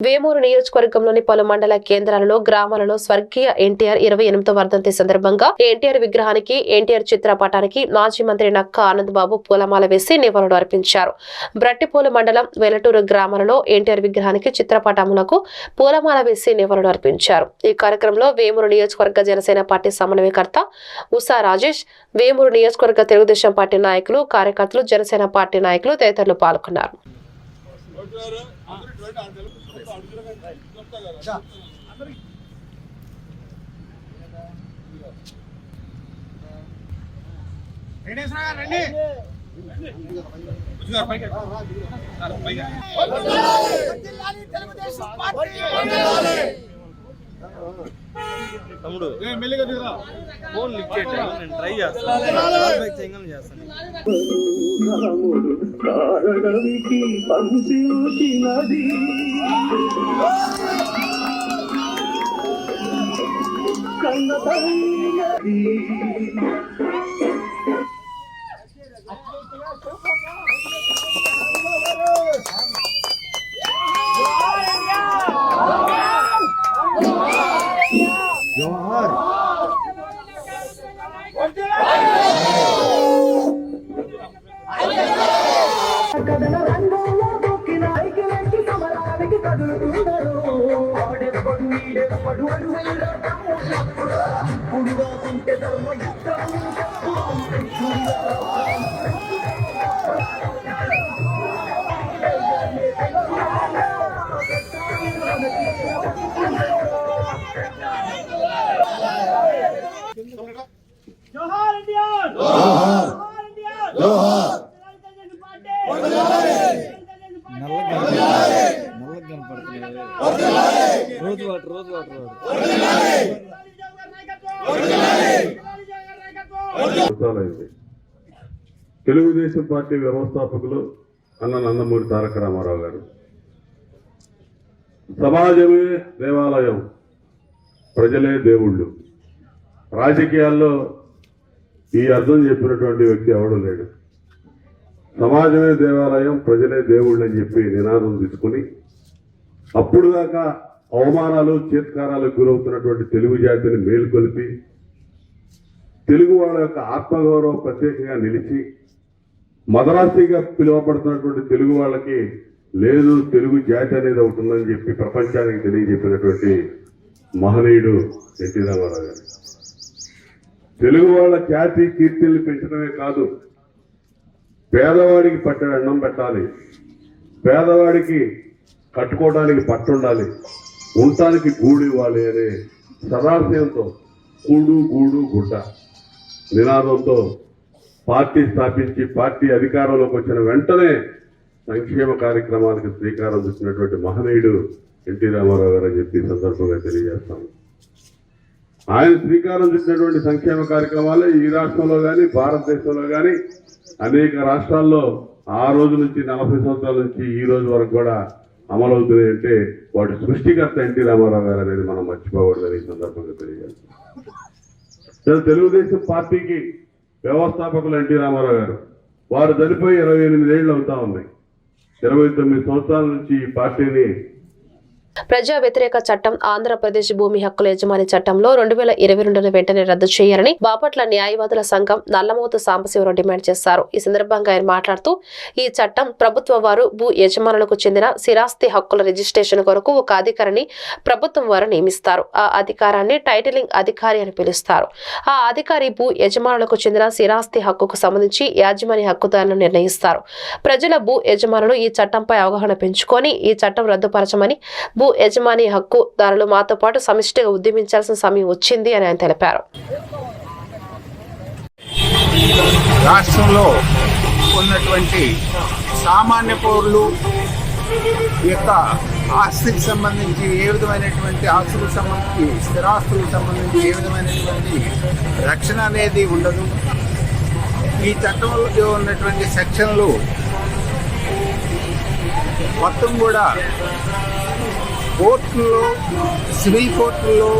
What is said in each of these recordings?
వేమూరు నియోజకవర్గంలోని పలు మండల కేంద్రాలలో గ్రామాలలో స్వర్గీయ ఎన్టీఆర్ ఇరవై ఎనిమిదో వర్ధంతి సందర్భంగా ఎన్టీఆర్ విగ్రహానికి ఎన్టీఆర్ చిత్రపటానికి మాజీ మంత్రి నక్క ఆనందబాబు పూలమాల వేసి నివాళులు అర్పించారు. బ్రట్టిపోలు మండలం వెలటూరు గ్రామాలలో ఎన్టీఆర్ విగ్రహానికి చిత్రపటములకు పూలమాల వేసి నివాళులు అర్పించారు. ఈ కార్యక్రమంలో వేమూరు నియోజకవర్గ జనసేన పార్టీ సమన్వయకర్త ఉషా రాజేష్ వేమూరు నియోజకవర్గ తెలుగుదేశం పార్టీ నాయకులు కార్యకర్తలు జనసేన పార్టీ నాయకులు తదితరులు పాల్గొన్నారు. వెంకటేశ్వర గారు రండి. తమ్ముడు. ఏ, మెల్లిగా దిగురా. ఫోన్ లిఫ్ట్ నేను ట్రై చేస్తాను. చేస్తాను. పంపించినది కన్న Thank you. పార్టీ వ్యవస్థాపకులు అన్న నందమూరి తారక రామారావు గారు. సమాజమే దేవాలయం ప్రజలే దేవుళ్ళు. రాజకీయాల్లో ఈ అర్థం చెప్పినటువంటి వ్యక్తి ఎవడు లేడు. సమాజమే దేవాలయం ప్రజలే దేవుళ్ళు అని చెప్పి నినాదం తీసుకుని అప్పుడు దాకా అవమానాలు చేత్కారాలకు గురవుతున్నటువంటి తెలుగు జాతిని మేలుకొలిపి తెలుగు వాళ్ళ యొక్క ఆత్మగౌరవం ప్రత్యేకంగా నిలిచి మదరాసిగా పిలువబడుతున్నటువంటి తెలుగు వాళ్ళకి లేదు తెలుగు జాతి అనేది ఒకటి ఉందని చెప్పి ప్రపంచానికి తెలియజెప్పినటువంటి మహనీయుడు ఎన్టీ రామారావు గారు. తెలుగు వాళ్ళ జాతి కీర్తిని పెంచడమే కాదు పేదవాడికి పట్టెడు అన్నం పెట్టాలి పేదవాడికి కట్టుకోవడానికి పట్టుండాలి ఉండటానికి గూడు ఇవ్వాలి అనే సదాశయంతో కూడు గూడు గుడ్డ నినాదంతో పార్టీ స్థాపించి పార్టీ అధికారంలోకి వచ్చిన వెంటనే సంక్షేమ కార్యక్రమాలకు శ్రీకారం చుట్టినటువంటి మహనీయుడు ఎన్టీ రామారావు గారు అని చెప్పి సందర్భంగా తెలియజేస్తాము. ఆయన శ్రీకారం చుట్టినటువంటి సంక్షేమ కార్యక్రమాలే ఈ రాష్ట్రంలో కానీ భారతదేశంలో కానీ అనేక రాష్ట్రాల్లో ఆ రోజు నుంచి నలభై సంవత్సరాల నుంచి ఈ రోజు వరకు కూడా అమలవుతున్నాయి అంటే వాటి సృష్టికర్త ఎన్టీ రామారావు గారు అనేది మనం మర్చిపోకూడదని ఈ సందర్భంగా తెలియజేస్తాం తెలుగుదేశం పార్టీకి వ్యవస్థాపకులు ఎన్టీ రామారావు గారు. వారు చనిపోయి ఇరవై ఎనిమిది ఏళ్ళు అవుతా ఉంది. ఇరవై తొమ్మిది సంవత్సరాల నుంచి ఈ పార్టీని ప్రజా వ్యతిరేక చట్టం ఆంధ్రప్రదేశ్ భూమి హక్కుల యజమాని చట్టంలో రెండు వేల ఇరవై రెండును వెంటనే రద్దు చేయాలని బాపట్ల న్యాయవాదుల సంఘం నల్లమోతు సాంబశివరావు డిమాండ్ చేశారు. ఈ సందర్భంగా ఆయన మాట్లాడుతూ ఈ చట్టం ప్రభుత్వ వారు భూ యజమానులకు చెందిన స్థిరాస్తి హక్కుల రిజిస్ట్రేషన్ కొరకు ఒక అధికారిని ప్రభుత్వం వారు నియమిస్తారు. ఆ అధికారాన్ని టైటిలింగ్ అధికారి అని పిలుస్తారు. ఆ అధికారి భూ యజమానులకు చెందిన స్థిరాస్తి హక్కుకు సంబంధించి యాజమాన్య హక్కుదారులను నిర్ణయిస్తారు. ప్రజల భూ యజమానులు ఈ చట్టంపై అవగాహన పెంచుకొని ఈ చట్టం రద్దుపరచమని భూ యజమాని హక్కుదారులు మాతో పాటు సమిష్టిగా ఉద్యమించాల్సిన సమయం వచ్చింది అని ఆయన తెలిపారు. రాష్ట్రంలో ఉన్నటువంటి సామాన్య పౌరులు యొక్క ఆస్తికి సంబంధించి ఏ విధమైనటువంటి ఆస్తులకు సంబంధించి స్థిరాస్తులకు సంబంధించి ఏ విధమైనటువంటి రక్షణ అనేది ఉండదు. ఈ చట్టంలో ఉన్నటువంటి సెక్షన్లు మొత్తం కూడా కోర్టుల్లో సివిల్ కోర్టుల్లో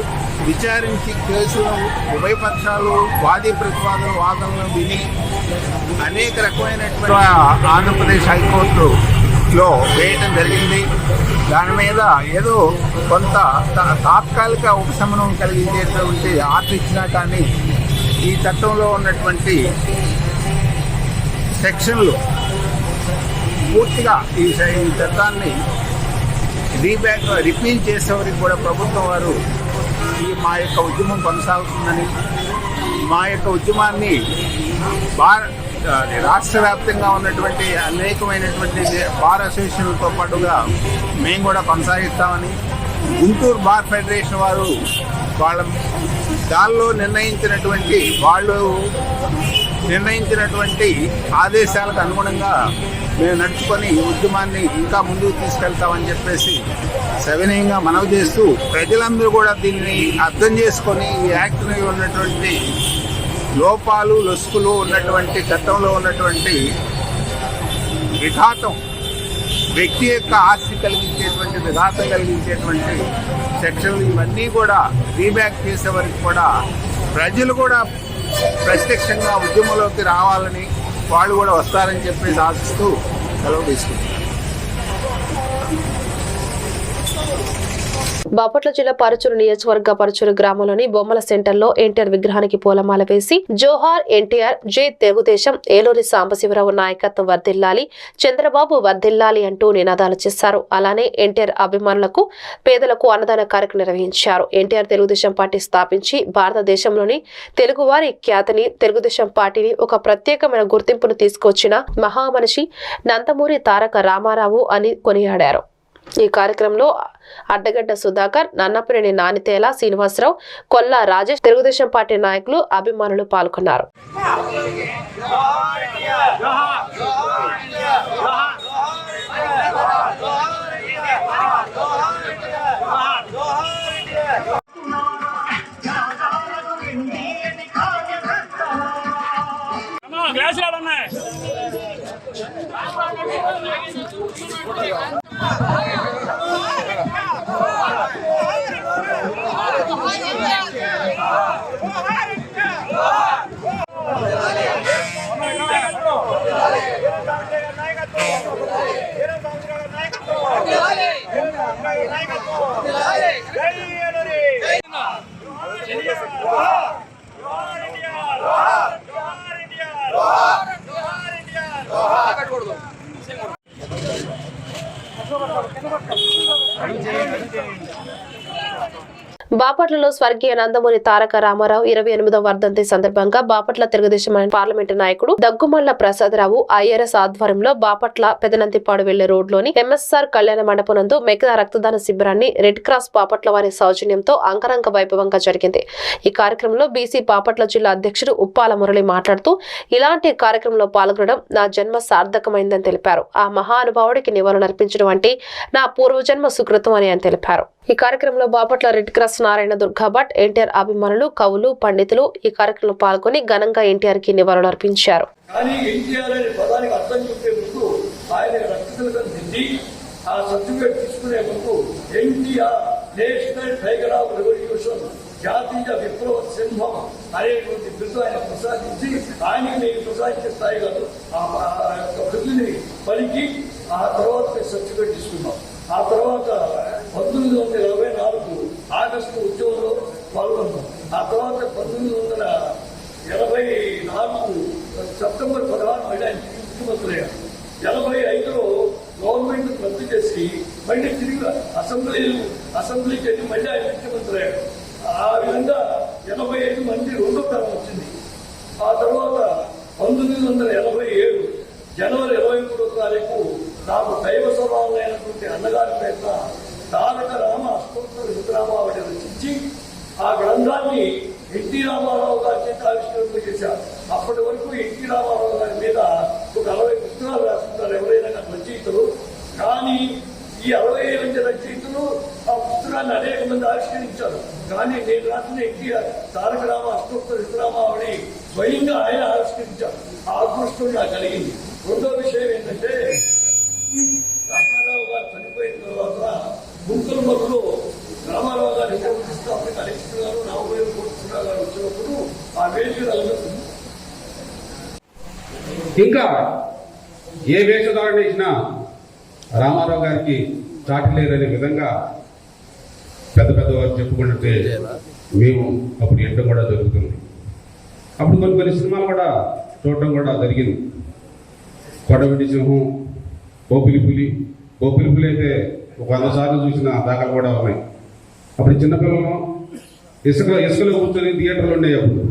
విచారించి కేసులను ఉభయ పక్షాలు వాది ప్రతివాదుల వాదనలను విని అనేక రకమైనటువంటి ఆంధ్రప్రదేశ్ హైకోర్టు లో వేయటం జరిగింది. దాని మీద ఏదో కొంత తాత్కాలిక ఉపశమనం కలిగించేటువంటి ఆర్ట్ ఇచ్చినా కానీ ఈ చట్టంలో ఉన్నటువంటి సెక్షన్లు పూర్తిగా ఈ చట్టాన్ని రీబ్యాక్ రిపీల్ చేసేవారికి కూడా ప్రభుత్వం వారు ఈ మా యొక్క ఉద్యమం కొనసాగుతుందని మా యొక్క ఉద్యమాన్ని బార్ రాష్ట్ర వ్యాప్తంగా ఉన్నటువంటి అనేకమైనటువంటి బార్ అసోసియేషన్లతో పాటుగా మేము కూడా కొనసాగిస్తామని గుంటూరు బార్ ఫెడరేషన్ వారు వాళ్ళ దానిలో నిర్ణయించినటువంటి వాళ్ళు నిర్ణయించినటువంటి ఆదేశాలకు అనుగుణంగా మేము నడుచుకొని ఈ ఉద్యమాన్ని ఇంకా ముందుకు తీసుకెళ్తామని చెప్పేసి సవినయంగా మనవి చేస్తూ ప్రజలందరూ కూడా దీన్ని అర్థం చేసుకొని ఈ యాక్ట్ని ఉన్నటువంటి లోపాలు లొసుకులు ఉన్నటువంటి చట్టంలో ఉన్నటువంటి విఘాతం వ్యక్తి యొక్క ఆస్తి కలిగించేటువంటి విఘాతం కలిగించేటువంటి సెక్షన్లు ఇవన్నీ కూడా రీబ్యాక్ చేసే వరకు కూడా ప్రజలు కూడా ప్రత్యక్షంగా ఉద్యమంలోకి రావాలని వాళ్ళు కూడా వస్తారని చెప్పేసి ఆశిస్తూ సెలవు తీసుకుంటారు బాపట్ల జిల్లా పరచూరు నియోజకవర్గ పరచూరు గ్రామంలోని బొమ్మల సెంటర్లో ఎన్టీఆర్ విగ్రహానికి పూలమాల వేసి జోహార్ ఎన్టీఆర్ జై తెలుగుదేశం ఏలూరి సాంబశివరావు నాయకత్వం వర్ధిల్లాలి చంద్రబాబు వర్ధిల్లాలి అంటూ నినాదాలు చేశారు. అలానే ఎన్టీఆర్ అభిమానులకు పేదలకు అన్నదాన కార్యక్రమం నిర్వహించారు. ఎన్టీఆర్ తెలుగుదేశం పార్టీ స్థాపించి భారతదేశంలోని తెలుగువారి ఖ్యాతిని తెలుగుదేశం పార్టీని ఒక ప్రత్యేకమైన గుర్తింపును తీసుకొచ్చిన మహామనిషి నందమూరి తారక రామారావు అని కొనియాడారు. ఈ కార్యక్రమంలో అడ్డగడ్డ సుధాకర్ నన్నపనేని నానితేల శ్రీనివాసరావు కొల్లా రాజేష్ తెలుగుదేశం పార్టీ నాయకులు అభిమానులు పాల్గొన్నారు. గ్లాసులు ఆడున్నాయి బాపట్లలో స్వర్గీయ నందమూరి తారక రామారావు ఇరవై ఎనిమిదవ వర్ధంతి సందర్భంగా బాపట్ల తెలుగుదేశం పార్లమెంటు నాయకుడు దగ్గుమల్ల ప్రసాదరావు ఐఆర్ఎస్ ఆధ్వర్యంలో బాపట్ల పెదనంతిపాడు వెళ్ళే రోడ్లోని ఎంఎస్ఆర్ కళ్యాణ మండపనందు మెగా రక్తదాన శిబిరాన్ని రెడ్ క్రాస్ బాపట్ల వారి సౌజన్యంతో అంకరంక వైభవంగా జరిగింది. ఈ కార్యక్రమంలో బీసీ బాపట్ల జిల్లా అధ్యక్షుడు ఉప్పాల మురళి మాట్లాడుతూ ఇలాంటి కార్యక్రమంలో పాల్గొనడం నా జన్మ సార్థకమైందని తెలిపారు. ఆ మహానుభావుడికి నివాళులర్పించడం అంటే నా పూర్వజన్మ సుకృతం అని ఆయన తెలిపారు. ఈ కార్యక్రమంలో Bapatla red cross Narayana Durga Bhat NTR అభిమానులు కవులు పండితులు ఈ కార్యక్రమంలో పాల్గొని ఘనంగా ఎన్టీఆర్కి నివాళులు అర్పించారు ఆ సర్టిఫికేట్ తీసుకునే ముందు NTR national tiger of revolution జాతీయ విప్లవ సింహం అనేటువంటి బిరుదు ఆయన ప్రసాదించి ఆయనకి నేను ప్రసాదించే స్థాయి కాదు ఆ యొక్క వృద్ధిని పలికి ఆ తర్వాత సర్టిఫికేట్ తీసుకున్నాం. ఆ తర్వాత పంతొమ్మిది వందల ఇరవై నాలుగు ఆగస్టు ఉద్యమంలో పాల్గొన్నాం. ఆ తర్వాత పంతొమ్మిది వందల ఎనభై నాలుగు సెప్టెంబర్ పదహారు ఆయన ముఖ్యమంత్రి అయ్యారు ఎనభై ఐదులో గవర్నమెంట్ రద్దు చేసి మళ్ళీ తిరిగి అసెంబ్లీ అసెంబ్లీకి వెళ్ళి మళ్ళీ ఆయన ముఖ్యమంత్రి అయ్యారు ఆ విధంగా ఎనభై ఐదు మంది రెండో తరం వచ్చింది. ఆ తర్వాత పంతొమ్మిది వందల ఎనభై ఏడు జనవరి ఇరవై మూడో తారీఖు నాకు దైవ స్వభావం అయినటువంటి అన్నగారి పేరున తారక రామ అష్టోత్తర రుద్రామావళి రచించి ఆ గ్రంథాన్ని ఎన్టీ రామారావు గారి చేత ఆవిష్కరణ చేశారు. అప్పటి వరకు ఎన్టీ రామారావు గారి మీద ఒక అరవై పుస్తకాలు రాసుకుంటారు ఎవరైనా రచయితలు కానీ ఈ అరవై మంది రచయితలు ఆ పుస్తకాన్ని అనేక మంది ఆవిష్కరించారు. కానీ నేను రాసిన ఎన్టీఆర్ తారక రామ అష్టోత్తర రుద్రామావళి స్వయంగా ఆయన ఆవిష్కరించారు. ఆ అదృష్టం నాకు కలిగింది. రెండో విషయం ఏంటంటే రామారావు గారు చనిపోయిన తర్వాత గుంటూరు మధ్యలో రామారావు గారు నిర్వహిస్తామని కలెక్టర్ గారు రామోజీ కోరుకున్నా గారు వచ్చినప్పుడు ఆ వేదికలు ఇంకా ఏ వేషధారణ ఇచ్చినా రామారావు గారికి చాటి లేదనే విధంగా పెద్ద పెద్ద వారు చెప్పుకుంటే మేము అప్పుడు ఎండడం కూడా జరుగుతుంది. అప్పుడు కొన్ని కొన్ని సినిమాలు కూడా చూడటం కూడా జరిగింది. కొడవిటి సింహం ఓపిలి పులి ఓపిలి పులి అయితే ఒక వంద సార్లు చూసిన దాఖలు కూడా ఉన్నాయి. అప్పుడు చిన్నపిల్లలు ఇసుక ఇసుకలో కూర్చొని థియేటర్లు ఉన్నాయి అప్పుడు.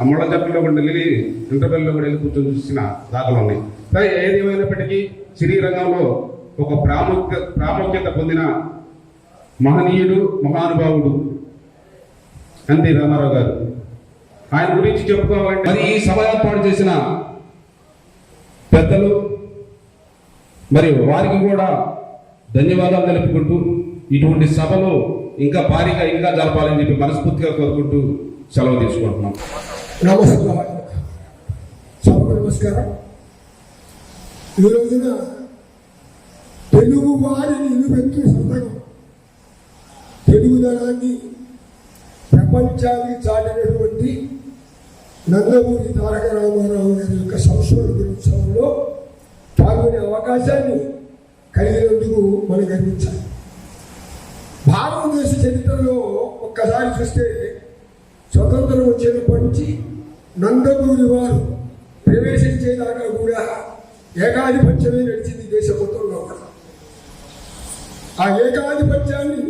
ఆ ముళ్ళ చెట్లలో కూడా వెళ్ళి ఇంటర్వెల్లో కూడా వెళ్ళి కూర్చొని చూసిన దాఖలు ఉన్నాయి. సరే ఏది ఏమైనప్పటికీ సినీ రంగంలో ఒక ప్రాముఖ్య ప్రాముఖ్యత పొందిన మహనీయుడు మహానుభావుడు అంతే రామారావు గారు. ఆయన గురించి చెప్పుకోవాలంటే మరి ఈ సభ ఏర్పాటు చేసిన పెద్దలు మరి వారికి కూడా ధన్యవాదాలు తెలుపుకుంటూ ఇటువంటి సభలు ఇంకా భారీగా ఇంకా జరపాలని చెప్పి మనస్ఫూర్తిగా కోరుకుంటూ సెలవు తీసుకుంటున్నాం. నమస్కారం. సభకు నమస్కారం ఈ రోజున తెలుగు వారిని నిలువెత్తు సందర్భం తెలుగుదనాన్ని ప్రపంచానికి చాటినటువంటి నందమూరి తారక రామారావు గారి యొక్క సంస్మరణ దినోత్సవంలో పాల్గొనే అవకాశాన్ని కలిగినందుకు మనం గర్వించాలి భారతదేశ చరిత్రలో ఒక్కసారి చూస్తే స్వతంత్రం వచ్చినప్పటి నుంచి నందమూరి వారు ప్రవేశించేదాకా కూడా ఏకాధిపత్యమే నడిచింది దేశ మొత్తంలో కూడా ఆ ఏకాధిపత్యాన్ని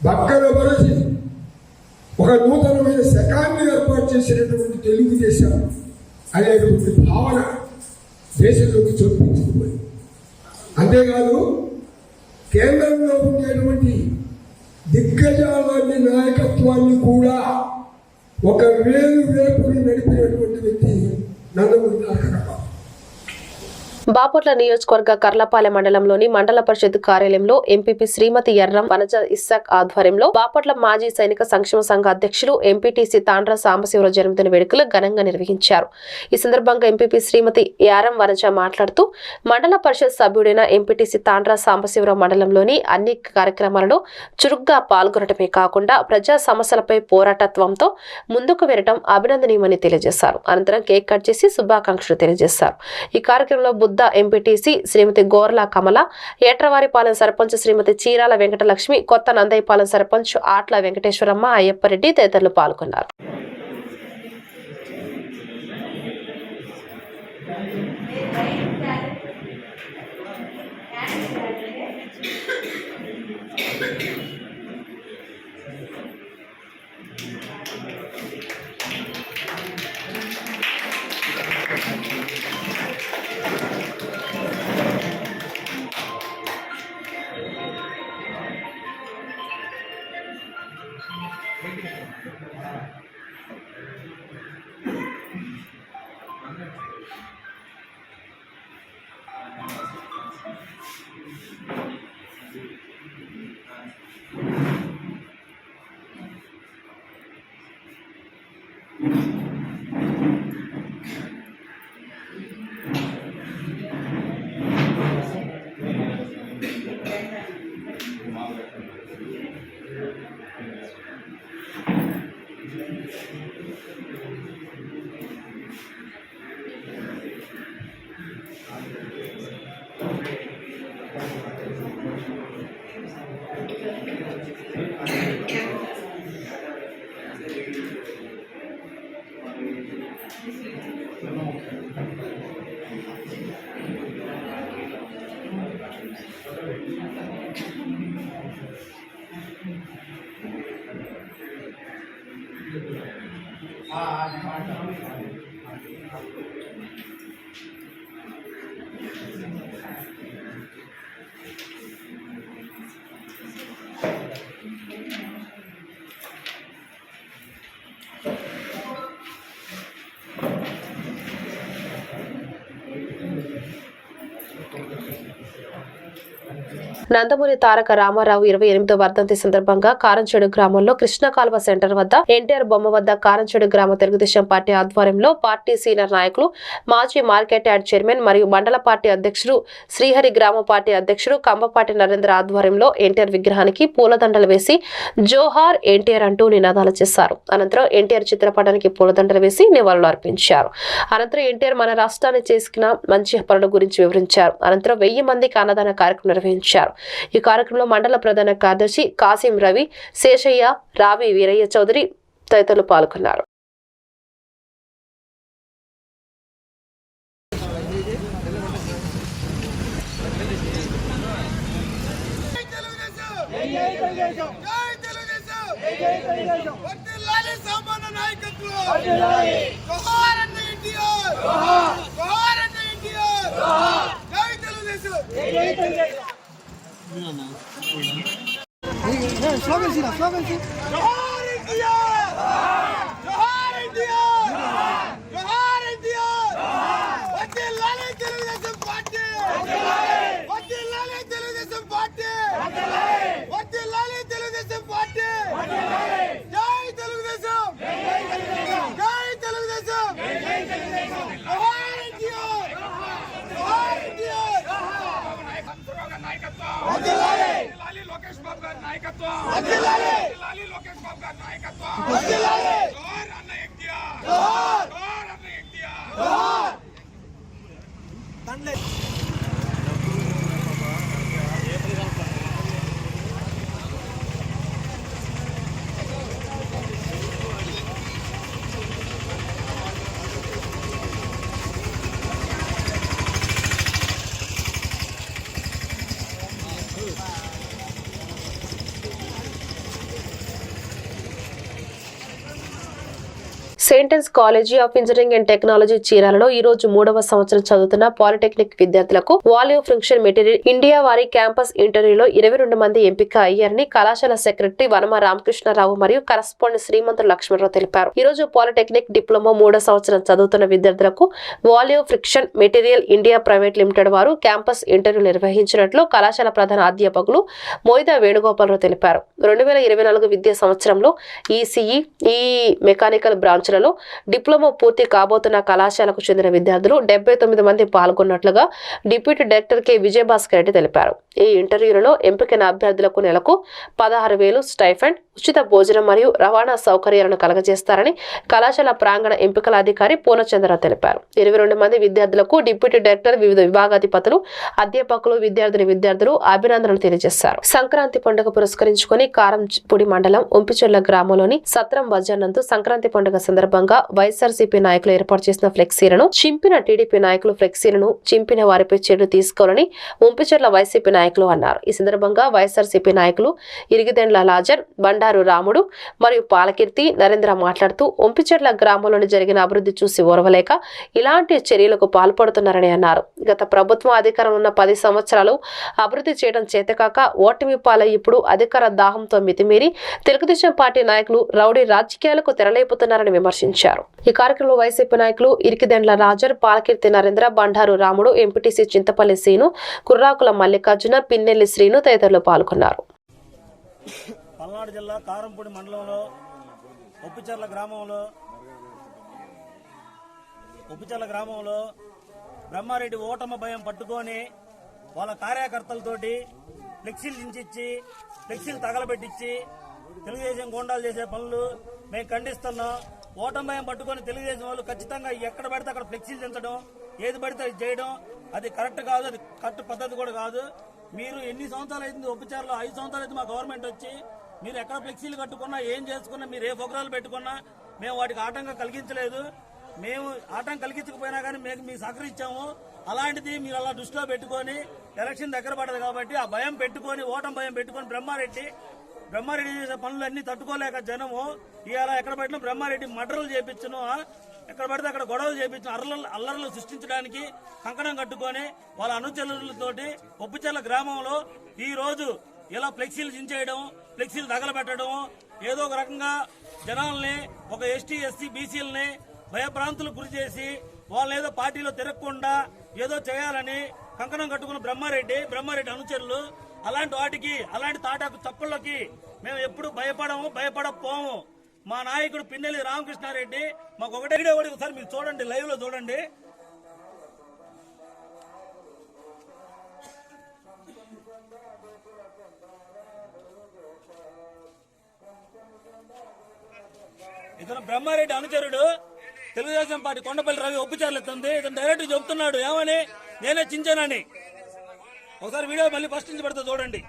బక్కన వరసి ఒక నూతనమైన శకాన్ని ఏర్పాటు చేసినటువంటి తెలుగుదేశం అనేటువంటి భావన దేశంలోకి చొప్పించుకుపోయింది. అంతేకాదు కేంద్రంలో ఉండేటువంటి దిగ్గజాలని నాయకత్వాన్ని కూడా ఒక వేలు వేపుని నడిపినటువంటి వ్యక్తి నందమూరి తారక బాపట్ల నియోజకవర్గ కర్లపాలెం మండలంలోని మండల పరిషత్ కార్యాలయంలో ఎంపీపీ శ్రీమతి ఎర్రం వనజ ఇస్సాక్ ఆధ్వర్యంలో బాపట్ల మాజీ సైనిక సంక్షేమ సంఘ అధ్యక్షులు ఎంపీటీసీ తాండ్ర సాంబశివరావు జన్మదిన వేడుకలు ఘనంగా నిర్వహించారు. ఈ సందర్భంగా ఎంపీపీ శ్రీమతి యారం వనజ మాట్లాడుతూ మండల పరిషత్ సభ్యుడైన ఎంపీటీసీ తాండ్ర సాంబశివరావు మండలంలోని అన్ని కార్యక్రమాలలో చురుగ్గా పాల్గొనడమే కాకుండా ప్రజా సమస్యలపై పోరాటత్వంతో ముందుకు వెళ్ళడం అభినందనీయమని తెలియజేశారు. అనంతరం కేక్ కట్ చేసి శుభాకాంక్షలు తెలియజేశారు. ఈ కార్యక్రమంలో బుద్ధ ఎంపీటీసీ శ్రీమతి గోర్ల కమల ఏట్రవారిపాలెం సర్పంచ్ శ్రీమతి చీరాల వెంకటలక్ష్మి కొత్త నందయ్యపాలెం సర్పంచ్ ఆట్ల వెంకటేశ్వరమ్మ అయ్యప్పరెడ్డి తదితరులు పాల్గొన్నారు. నందమూరి తారక రామారావు ఇరవై ఎనిమిదో వర్ధంతి సందర్భంగా కారంచేడు గ్రామంలో కృష్ణకాల్వ సెంటర్ వద్ద ఎన్టీఆర్ బొమ్మ వద్ద కారంచేడు గ్రామ తెలుగుదేశం పార్టీ ఆధ్వర్యంలో పార్టీ సీనియర్ నాయకులు మాజీ మార్కెట్ యార్డ్ చైర్మన్ మరియు మండల పార్టీ అధ్యక్షుడు శ్రీహరి గ్రామ పార్టీ అధ్యక్షుడు కంబపాటి నరేంద్ర ఆధ్వర్యంలో ఎన్టీఆర్ విగ్రహానికి పూలదండలు వేసి జోహార్ ఎన్టీఆర్ అంటూ నినాదాలు చేశారు. అనంతరం ఎన్టీఆర్ చిత్రపటానికి పూలదండలు వేసి నివాళులు అర్పించారు. అనంతరం ఎన్టీఆర్ మన రాష్ట్రాన్ని చేసుకున్న మంచి పనుల గురించి వివరించారు. అనంతరం వెయ్యి మందికి అన్నదాన కార్యక్రమం నిర్వహించారు ఈ కార్యక్రమంలో మండల ప్రధాన కార్యదర్శి కాసిం రవి శేషయ్య రావి వీరయ్య చౌదరి తదితరులు పాల్గొన్నారు జై తెలుగుదేశం జై తెలుగుదేశం వర్ధిల్లాలి సామాన్య నాయకత్వం జోహార్ అన్న ఎన్టీఆర్ జోహార్ అన్న ఎన్టీఆర్ జై తెలుగుదేశం జై తెలుగుదేశం స్లోగన్ సీనా స్లోగన్ సీ జోహార్ ఎన్టీఆర్ జోహార్ ఎన్టీఆర్ జోహార్ ఎన్టీఆర్ వర్ధిల్లాలి తెలుగుదేశం పార్టీ వర్ధిల్లాలి తెలుగుదేశం పార్టీ వర్ధిల్లాలి తెలుగుదేశం పార్టీ జై తెలుగుదేశం జై తెలుగుదేశం జోహార్ ఎన్టీఆర్ జోహార్ ఎన్టీఆర్ లాలి లోకేష్ బాబు గారి నాయకత్వం లోకేష్ బాబు గారి నాయకత్వం వర్ధిల్లాలి జోహార్ అన్న ఎన్టీఆర్ జోహార్ జోహార్ అన్న NTR Johar science college of engineering and technology చీరాలలో ఈ రోజు మూడవ సంవత్సరం చదువుతున్న పాలిటెక్నిక్ విద్యార్థులకు వాల్యూ ఫంక్షన్ మెటీరియల్ ఇండియా వారి క్యాంపస్ ఇంటర్వ్యూలో ఇరవై రెండు మంది ఎంపిక అయ్యారని కళాశాల సెక్రటరీ వనమ రామకృష్ణారావు మరియు కరస్పాండెంట్ శ్రీమంత లక్ష్మణరావు తెలిపారు. ఈ రోజు పాలిటెక్నిక్ డిప్లొమా మూడో సంవత్సరం చదువుతున్న విద్యార్థులకు value friction material India private limited వారు క్యాంపస్ ఇంటర్వ్యూ నిర్వహించినట్లు కళాశాల ప్రధాన అధ్యాపకులు మోయిదా వేణుగోపాలరావు తెలిపారు. రెండు వేల ఇరవై నాలుగు విద్యా సంవత్సరంలో ఈసీఈ ఈ మెకానికల్ బ్రాంచ్లలో డిప్లొమా పూర్తి కాబోతున్న కళాశాలకు చెందిన విద్యార్థులు డెబ్బై తొమ్మిది మంది పాల్గొన్నట్లుగా deputy director K. Vijayabhaskar Reddy తెలిపారు. ఈ ఇంటర్వ్యూలలో ఎంపికైన అభ్యర్థులకు నెలకు పదహారు వేలు స్టైఫండ్ ఉచిత భోజనం మరియు రవాణా సౌకర్యాలను కలగజేస్తారని కళాశాల ప్రాంగణ ఎంపికల అధికారి పూర్ణచంద్ర తెలిపారు. ఇరవై రెండు మంది విద్యార్థులకు డిప్యూటీ డైరెక్టర్ వివిధ విభాగాధిపతులు అధ్యాపకులు విద్యార్థిని విద్యార్థులు అభినందనలు తెలియజేశారు. సంక్రాంతి పండుగ పురస్కరించుకొని కారంపూడి మండలం ఒంపిచెర్ల గ్రామంలోని సత్రం బజార్ సంక్రాంతి పండుగ సందర్భంగా వైఎస్ఆర్సీపీ నాయకులు ఏర్పాటు చేసిన ఫ్లెక్సీలను చింపిన టీడీపీ నాయకులు ఫ్లెక్సీలను చింపిన వారిపై చర్యలు తీసుకోవాలని ముంపిచెర్ల వైసీపీ నాయకులు అన్నారు. ఈ సందర్భంగా వైఎస్ఆర్సీపీ నాయకులు ఇరిగిదెండ్ల లాజర్ బండారు రాముడు మరియు పాలకీర్తి నరేంద్ర మాట్లాడుతూ ఒంపిచెర్ల గ్రామంలోని జరిగిన అభివృద్ధి చూసి ఓర్వలేక ఇలాంటి చర్యలకు పాల్పడుతున్నారని అన్నారు. గత ప్రభుత్వం అధికారంలో ఉన్న పది సంవత్సరాలు అభివృద్ధి చేయడం చేతకాక ఓటమి పాలై ఇప్పుడు అధికార దాహంతో మితిమీరి తెలుగుదేశం పార్టీ నాయకులు రౌడీ రాజకీయాలకు తెరలేపుతున్నారని విమర్శించారు. ఈ కార్యక్రమంలో వైసీపీ నాయకులు ఇరికిదెండ్ల రాజర్ పాలకీర్తి నరేంద్ర బండారు రాముడు ఎంపీటీసీ చింతపల్లి శ్రీను కుర్రాకుల మల్లికార్జున పిన్నెల్లి శ్రీను తదితరులు పాల్గొన్నారు. పల్నాడు జిల్లా కారంపూడి మండలంలో ఉప్పిచర్ల గ్రామంలో ఉప్పిచర్ల గ్రామంలో బ్రహ్మారెడ్డి ఓటమ భయం పట్టుకొని వాళ్ళ కార్యకర్తలతోటి ఫ్లెక్సీలు దించిచ్చి ఫ్లెక్సీలు తగలబెట్టించి తెలుగుదేశం గోండాలు చేసే పనులు మేము ఖండిస్తున్నాం. ఓటమి భయం పట్టుకొని తెలుగుదేశం వాళ్ళు ఖచ్చితంగా ఎక్కడ పడితే అక్కడ ఫ్లెక్సీలు దించడం ఏది పడితే అది చేయడం అది కరెక్ట్ కాదు అది కరెక్ట్ పద్ధతి కూడా కాదు. మీరు ఎన్ని సంవత్సరాలు అయింది ఉపచారంలో? ఐదు సంవత్సరాలు అయితే మా గవర్నమెంట్ వచ్చి మీరు ఎక్కడ ఫ్లెక్సీలు కట్టుకున్నా ఏం చేసుకున్నా మీరు ఏ ప్రోగ్రాలు పెట్టుకున్నా మేము వాటికి ఆటంకం కలిగించలేదు. మేము ఆటంకం కలిగించకపోయినా కానీ మేము మీకు సహకరించాము. అలాంటిది మీరు అలా దృష్టిలో పెట్టుకొని ఎలక్షన్ దగ్గర పడదు కాబట్టి ఆ భయం పెట్టుకొని ఓటం భయం పెట్టుకొని బ్రహ్మారెడ్డి బ్రహ్మారెడ్డి చేసే పనులన్నీ తట్టుకోలేక జనము ఇవాళ ఎక్కడ పెట్టిన బ్రహ్మారెడ్డి మర్డర్లు చేపించను ఎక్కడ పడితే అక్కడ గొడవలు చేపించిన అల్లర్లు అల్లర్లు సృష్టించడానికి కంకణం కట్టుకొని వాళ్ళ అనుచరులతోటి ఒప్పుచెల్ల గ్రామంలో ఈ రోజు ఇలా ఫ్లెక్సీలు దించేయడం ఫ్లెక్సీలు తగలబెట్టడం ఏదో ఒక రకంగా జనాల్ని ఒక ఎస్టీ ఎస్సీ బీసీలని భయభ్రాంతులు గురి చేసి వాళ్ళని ఏదో పార్టీలో తిరగకుండా ఏదో చేయాలని కంకణం కట్టుకున్న బ్రహ్మారెడ్డి బ్రహ్మారెడ్డి అనుచరులు అలాంటి వాటికి అలాంటి తాటాకు తప్పులకి మేము ఎప్పుడు భయపడము భయపడపోము. మా నాయకుడు పిన్నెల్లి రామకృష్ణారెడ్డి మాకు ఒకటే వీడియో ఒకటి ఒకసారి మీరు చూడండి లైవ్లో చూడండి. ఇతను బ్రహ్మారెడ్డి అనుచరుడు. తెలుగుదేశం పార్టీ కొండపల్లి రవి ఒప్పుచారులెత్తుంది ఇతను డైరెక్ట్ చెబుతున్నాడు ఏమని? నేనే చించానని. ఒకసారి వీడియో మళ్ళీ ఫస్ట్ నుంచి పెడతా చూడండి.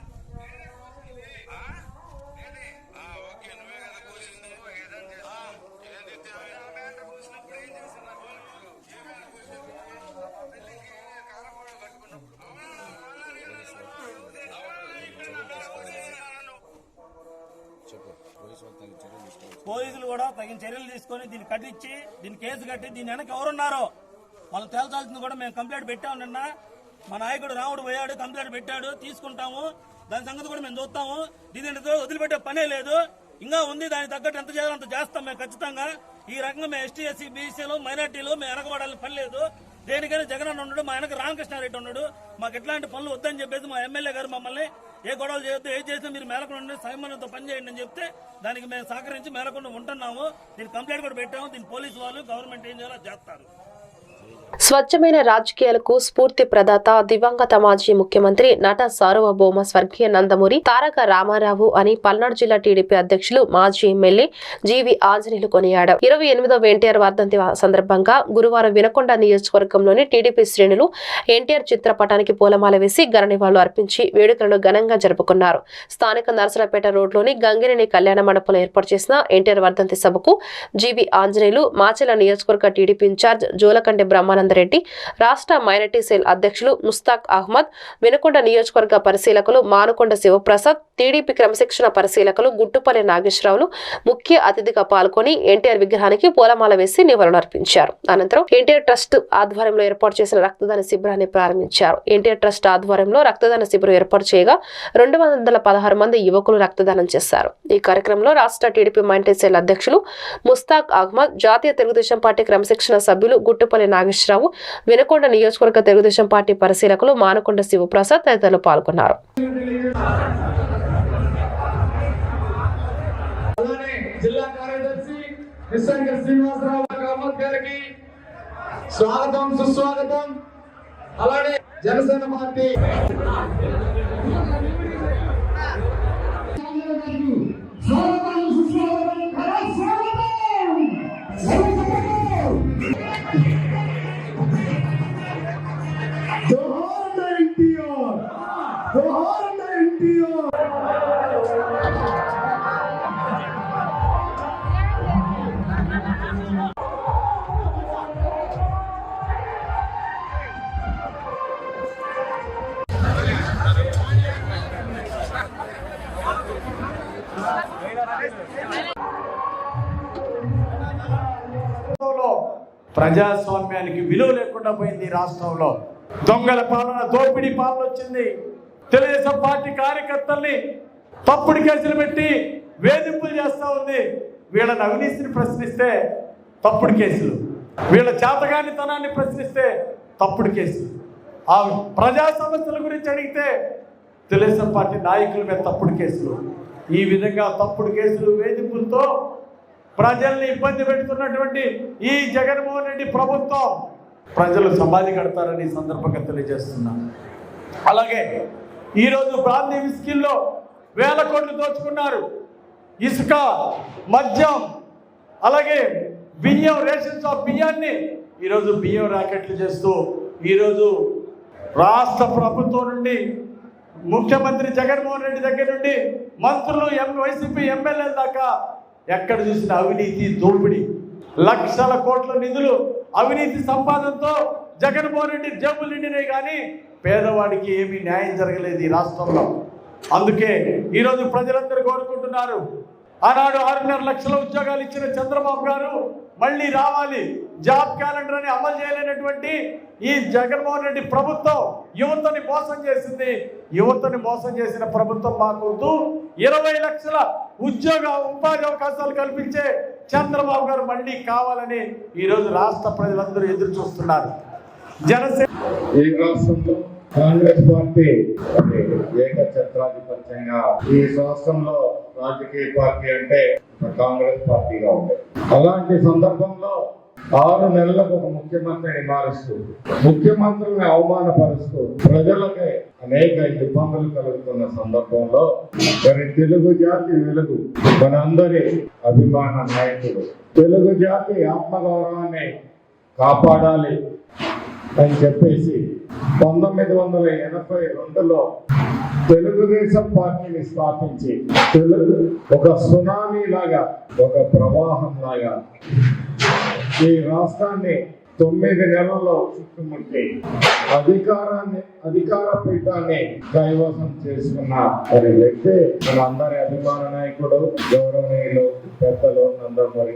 పోలీసులు కూడా తగిన చర్యలు తీసుకొని దీన్ని కట్టించి దీన్ని కేసు కట్టి దీని వెనక ఎవరున్నారో మనం తేల్చాల్సింది కూడా మేము కంప్లైంట్ పెట్టాము నిన్న. మా నాయకుడు రాముడు పోయాడు కంప్లైంట్ పెట్టాడు తీసుకుంటాము. దాని సంగతి కూడా మేము చూస్తాము. దీని వదిలిపెట్టే పనే లేదు. ఇంకా ఉంది దానికి తగ్గట్టు ఎంత చేయాలో అంత చేస్తాం మేము ఖచ్చితంగా. ఈ రకంగా మేము ఎస్టీ ఎస్సీ బీసీలు మైనార్టీలు మేము వెనకబడాలని పని లేదు. దేనికైనా జగన్ ఉన్నాడు మా వెనక రామకృష్ణారెడ్డి ఉన్నాడు. మాకు ఎట్లాంటి పనులు వద్దని చెప్పేసి మా ఎమ్మెల్యే గారు మమ్మల్ని ఏ గొడవలు చేయొద్దు ఏ చేసినా మీరు మేలకుండా ఉండి సంయమనంతో అని చెప్తే దానికి మేము సహకరించి మేలకుండా ఉంటున్నాము. దీనికి కంప్లైంట్ కూడా పెట్టాము. దీని పోలీసు వాళ్ళు గవర్నమెంట్ ఏం చేయాలో చేస్తారు. స్వచ్ఛమైన రాజకీయాలకు స్ఫూర్తి ప్రదాత దివంగత మాజీ ముఖ్యమంత్రి నట సార్వభౌమ స్వర్గీయ నందమూరి తారక రామారావు అని పల్నాడు జిల్లా టీడీపీ అధ్యక్షులు మాజీ ఎమ్మెల్యే జీవి ఆంజనేయులు కొనియాడారు. ఇరవై ఎనిమిదవ ఎన్టీఆర్ వర్ధంతి సందర్భంగా గురువారం వినకొండ నియోజకవర్గంలోని టీడీపీ శ్రేణులు ఎన్టీఆర్ చిత్రపటానికి పూలమాల వేసి ఘన నివాళులు అర్పించి వేడుకలను ఘనంగా జరుపుకున్నారు. స్థానిక నరసరాపేట రోడ్లోని గంగిరేని కళ్యాణ మండపంలో ఏర్పాటు చేసిన ఎన్టీఆర్ వర్ధంతి సభకు జీవి ఆంజనేయులు మాచెల నియోజకవర్గ టీడీపీ ఇన్ఛార్జ్ జోలకంటి రెడ్డి రాష్ట్ర మైనార్టీ సెల్ అధ్యక్షులు ముస్తాక్ అహ్మద్ వినకొండ నియోజకవర్గ పరిశీలకులు మానుకొండ శివప్రసాద్ టీడీపీ క్రమశిక్షణ పరిశీలకులు గుట్టుపల్లి నాగేశ్వరరావులు ముఖ్య అతిథిగా పాల్గొని ఎన్టీఆర్ విగ్రహానికి పూలమాల వేసి నివాళులర్పించారు. అనంతరం ఎన్టీఆర్ ట్రస్ట్ ఆధ్వర్యంలో ఏర్పాటు చేసిన రక్తదాన శిబిరాన్ని ప్రారంభించారు. ఎన్టీఆర్ ట్రస్ట్ ఆధ్వర్యంలో రక్తదాన శిబిరం ఏర్పాటు చేయగా రెండు వందల పదహారు మంది యువకులు రక్తదానం చేశారు. ఈ కార్యక్రమంలో రాష్ట్ర టీడీపీ మైనార్టీ సెల్ అధ్యక్షులు ముస్తాక్ అహ్మద్ జాతీయ తెలుగుదేశం పార్టీ క్రమశిక్షణ సభ్యులు గుట్టుపల్లి నాగేశ్వరరావు వినకొండ నియోజకవర్గ తెలుగుదేశం పార్టీ పరిశీలకులు మానకొండ శివప్రసాద్ తదితరులు పాల్గొన్నారు. అలానే జిల్లా కార్యదర్శి నిస్సంగ శ్రీనివాసరావు కామత్ గారికి స్వాగతం సుస్వాగతం. అలానే జనసేన పార్టీ స్వాగతం సుస్వాగతం ఎన్టీఆర్ ప్రజాస్వామ్యానికి విలువ లేకుండా పోయింది రాష్ట్రంలో. దొంగల పాలన దోపిడీ పాలన వచ్చింది. తెలుగుదేశం పార్టీ కార్యకర్తల్ని తప్పుడు కేసులు పెట్టి వేధింపులు చేస్తూ ఉంది. వీళ్ళని అవినీతిని ప్రశ్నిస్తే తప్పుడు కేసులు. వీళ్ళ చేతగానితనాన్ని ప్రశ్నిస్తే తప్పుడు కేసులు. ఆ ప్రజా సమస్యల గురించి అడిగితే తెలుగుదేశం పార్టీ నాయకుల మీద తప్పుడు కేసులు. ఈ విధంగా తప్పుడు కేసులు వేధింపులతో ప్రజల్ని ఇబ్బంది పెడుతున్నటువంటి ఈ జగన్మోహన్ రెడ్డి ప్రభుత్వం ప్రజలు సమాధి కడతారని ఈ సందర్భంగా తెలియజేస్తున్నాను అలాగే ఈరోజు ప్రాంతీయ విస్కిల్లో వేల కోట్లు దోచుకున్నారు. ఇసుక మద్యం అలాగే బియ్యం రేషన్ షాప్ బియ్యాన్ని ఈరోజు బియ్యం ర్యాకెట్లు చేస్తూ ఈరోజు రాష్ట్ర ప్రభుత్వం నుండి ముఖ్యమంత్రి జగన్మోహన్ రెడ్డి దగ్గర నుండి మంత్రులు ఎం వైసీపీ ఎమ్మెల్యేల దాకా ఎక్కడ చూసిన అవినీతి దోపిడీ. లక్షల కోట్ల నిధులు అవినీతి సంపాదనతో జగన్మోహన్ రెడ్డి జబ్బులు నిండినాయి కానీ పేదవాడికి ఏమీ న్యాయం జరగలేదు ఈ రాష్ట్రంలో. అందుకే ఈరోజు ప్రజలందరూ కోరుకుంటున్నారు ఆనాడు ఆరున్నర లక్షల ఉద్యోగాలు ఇచ్చిన చంద్రబాబు గారు మళ్ళీ రావాలి. జాబ్ క్యాలెండర్ అని అమలు చేయలేనటువంటి ఈ జగన్మోహన్ రెడ్డి ప్రభుత్వం యువతని మోసం చేసింది. యువతని మోసం చేసిన ప్రభుత్వం మాకొద్దు. ఇరవై లక్షల ఉద్యోగ ఉపాధి అవకాశాలు కల్పించే చంద్రబాబు గారు మళ్ళీ కావాలని ఈరోజు రాష్ట్ర ప్రజలందరూ ఎదురు చూస్తున్నారు జనసేన ఈ రాష్ట్రంలో కాంగ్రెస్ పార్టీ ఏక ఏకఛత్రాధిపత్యంగా ఈ రాష్ట్రంలో రాజకీయ పార్టీ అంటే కాంగ్రెస్ పార్టీగా ఉండేది. అలాంటి సందర్భంలో ఆరు నెలలకు ఒక ముఖ్యమంత్రిని మారుస్తూ ముఖ్యమంత్రిని అవమానపరుస్తూ ప్రజలకి అనేక ఇబ్బందులు కలుగుతున్న సందర్భంలో మరి తెలుగు జాతి వెలుగు మనందరి అభిమాన నాయకుడు. తెలుగు జాతి ఆత్మగౌరవాన్ని కాపాడాలి. అని చెప్పేసి పంతొమ్మిది వందల ఎనభై రెండులో తెలుగుదేశం పార్టీని స్థాపించి తెలుగు ఒక సునామీ లాగా ఒక ప్రవాహం లాగా ఈ రాష్ట్రాన్ని తొమ్మిది నెలల్లో చుట్టుముట్టి అధికారాన్ని అధికార పీఠాన్ని కైవసం చేసుకున్న మరి వ్యక్తి మనందరి అభిమాన నాయకుడు గౌరవనీయులు పెద్దలు నందమూరి